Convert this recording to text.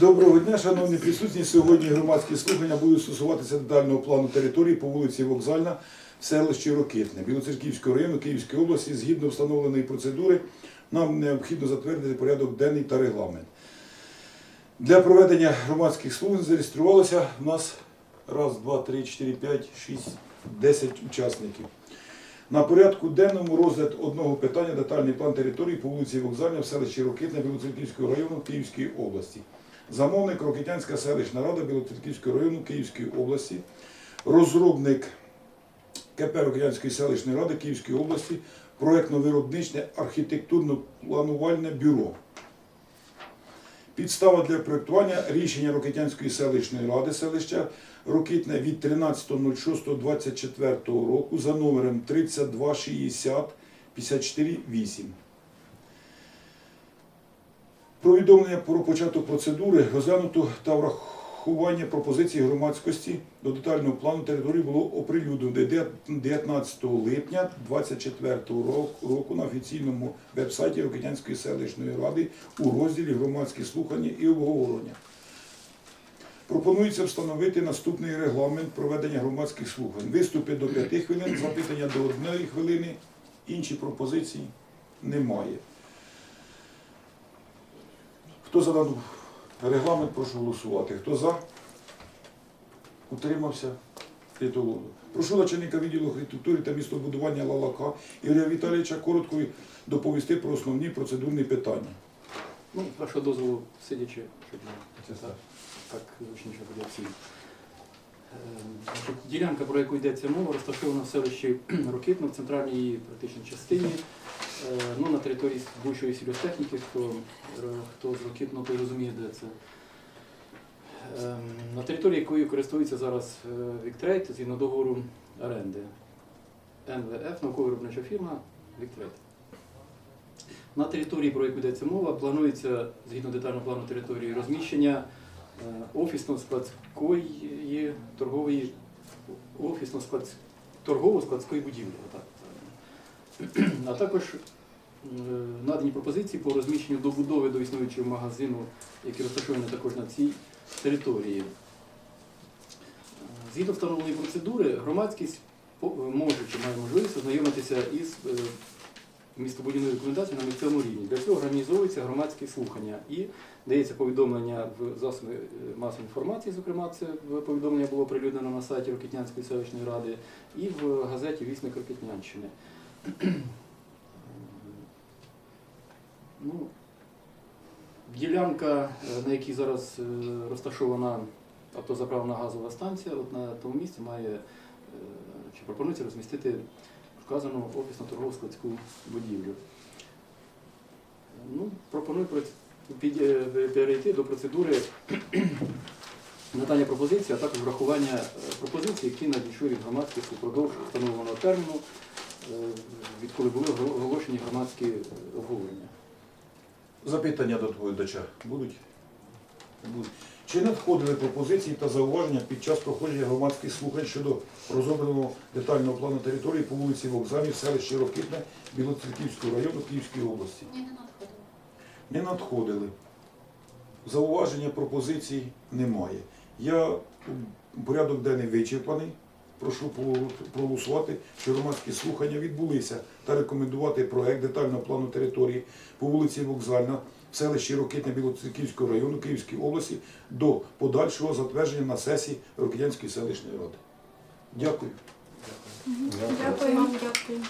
Доброго дня, шановні присутні. Сьогодні громадські слухання будуть стосуватися детального плану території по вулиці Вокзальна в селищі Рокитне Білоцерківського району Київської області. Згідно встановленої процедури, нам необхідно затвердити порядок денний та регламент. Для проведення громадських слухань зареєструвалося у нас раз, два, три, чотири, п'ять, шість, десять учасників. На порядку денному розгляд одного питання детальний план території по вулиці Вокзальна в селищі Рокитне Білоцерківського району Київської області. Замовник Рокитянська селищна рада Білоцерківського району Київської області. Розробник КП Рокитянської селищної ради Київської області, проєктно-виробничне архітектурно-планувальне бюро. Підстава для проєктування рішення Рокитянської селищної ради селища Рокитне від 13.06.24 року за номером 3260 548. Повідомлення про початок процедури розглянуто та врахування пропозицій громадськості до детального плану території було оприлюднено 19 липня 2024 року на офіційному веб-сайті Рокитянської селищної ради у розділі громадські слухання і обговорення. Пропонується встановити наступний регламент проведення громадських слухань. Виступи до 5 хвилин, запитання до 1 хвилини, інші пропозиції немає. Хто за даний регламент, прошу голосувати. Хто за? Утримався? Прийнято. Прошу начальника відділу архітектури та містобудування Лалака Ігоря Віталійовича коротко доповісти про основні процедурні питання. Ну, вашого дозволу, сидячи, щоб не так, так зручніше буде всім. Ділянка, про яку йдеться мова, розташована в селищі Рокитно, в центральній її практичній частині, ну, на території бувшої сільгосптехніки, хто, хто з Рокитно, той розуміє, де це. Е, На території якої користується зараз е, Віктрейт згідно договору оренди. НВФ, науково-виробнича фірма Віктрейт. На території, про яку йдеться мова, планується згідно детального плану території розміщення е, офісно-складської торгової офісно-склад торгово-складської будівлі. А також е, надані пропозиції по розміщенню добудови до існуючого магазину, який розташований також на цій території. Е, Згідно встановленої процедури, громадськість може чи має можливість ознайомитися із е, містобудівної документації на місцевому рівні. Для цього організовуються громадські слухання і дається повідомлення в засоби е, масової інформації, зокрема, це повідомлення було оприлюднено на сайті Рокитнянської селищної ради і в газеті Вісник Рокитнянщини. Ну, ділянка, е, на якій зараз е, розташована автозаправна газова станція, от на тому місці має е, чи пропонується розмістити вказану офісно-торгово-складську будівлю. Ну, пропоную перейти до процедури надання пропозицій, а також врахування пропозицій, які надійшли від громадських упродовж встановленого терміну, відколи були оголошені громадські е, обговорення. Запитання до доповідача будуть? Будуть. Чи надходили пропозиції та зауваження під час проходження громадських слухань щодо розробленого детального плану території по вулиці Вокзальній в селищі Рокитне Білоцерківського району Київської області? Ні, не надходило. Не надходили. Зауваження, пропозицій немає. Я порядок денний вичерпаний. Прошу проголосувати, що громадські слухання відбулися та рекомендувати проект детального плану території по вулиці Вокзальна в селищі Рокитня Білоцерківського району Київської області до подальшого затвердження на сесії Рокитянської селищної ради. Дякую. Дякую дякую.